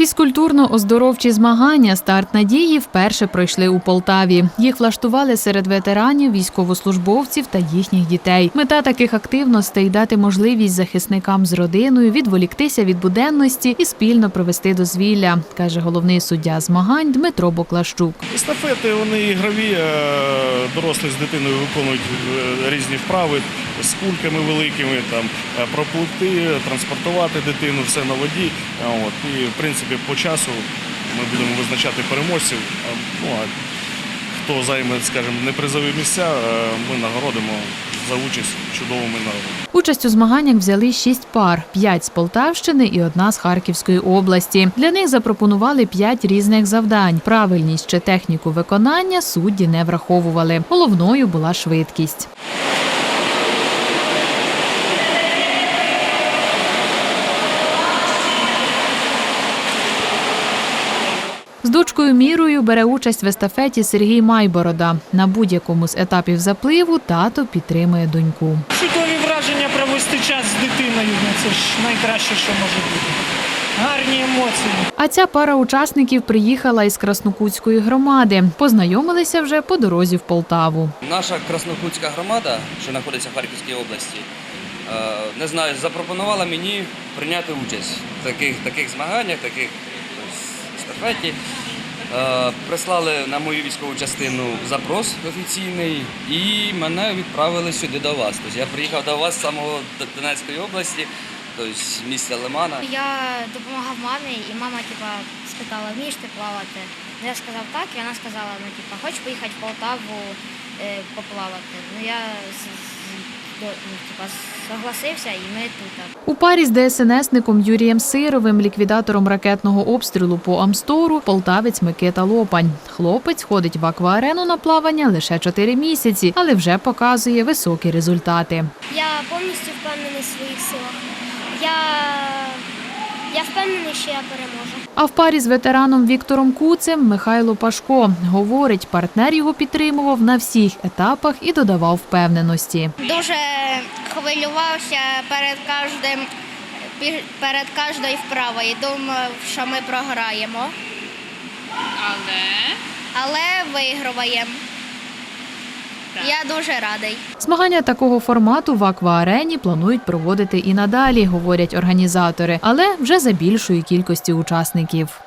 Фізкультурно-оздоровчі змагання Старт надії вперше пройшли у Полтаві. Їх влаштували серед ветеранів, військовослужбовців та їхніх дітей. Мета таких активностей дати можливість захисникам з родиною відволіктися від буденності і спільно провести дозвілля, каже головний суддя змагань Дмитро Боклащук. Естафети вони ігрові, е, дорослі з дитиною виконують е, різні вправи з кульками великими, там е, пропливти, транспортувати дитину, все на воді. От, і в принципі по часу ми будемо визначати переможців. Ну а хто займе, скажімо, непризові місця, е, ми нагородимо за участь чудовими нагородами. Участь у змаганнях взяли шість пар: п'ять з Полтавщини і одна з Харківської області. Для них запропонували п'ять різних завдань. Правильність чи техніку виконання судді не враховували. Головною була швидкість. З дочкою Мірою бере участь в естафеті Сергій Майборода. На будь-якому з етапів запливу тато підтримує доньку. Чудові враження провести час з дитиною. Ну, це ж найкраще, що може бути. Гарні емоції. А ця пара учасників приїхала із Краснокутської громади. Познайомилися вже по дорозі в Полтаву. Наша Краснокутська громада, що знаходиться в Харківській області, е, не знаю, запропонувала мені прийняти участь в таких, таких змаганнях, таких ось. Е, Прислали на мою військову частину запрос офіційний і мене відправили сюди до вас. Тобто я приїхав до вас з самого Донецької області, тобто з міста Лимана. Я допомагав мамі, і мама типа, спитала, вмієш ти плавати? Я сказав так, і вона сказала, ну, типа, хочеш поїхати в Полтаву е, поплавати? Ну я з- з- до- ну, типа, согласився, і ми тут. У парі з ДСНСником Юрієм Сировим, ліквідатором ракетного обстрілу по Амстору, полтавець Микита Лопань. Хлопець ходить в акваарену на плавання лише 4 місяці, але вже показує високі результати. Я повністю впевнений в своїх силах. Я, я впевнений, що я переможу. А в парі з ветераном Віктором Куцем Михайло Пашко говорить, партнер його підтримував на всіх етапах і додавав впевненості. Дуже хвилювався перед кожним перед кожною вправою. Думав, що ми програємо. Але? Але виграваємо. Я дуже радий. Змагання такого формату в акваарені планують проводити і надалі, говорять організатори, але вже за більшої кількості учасників.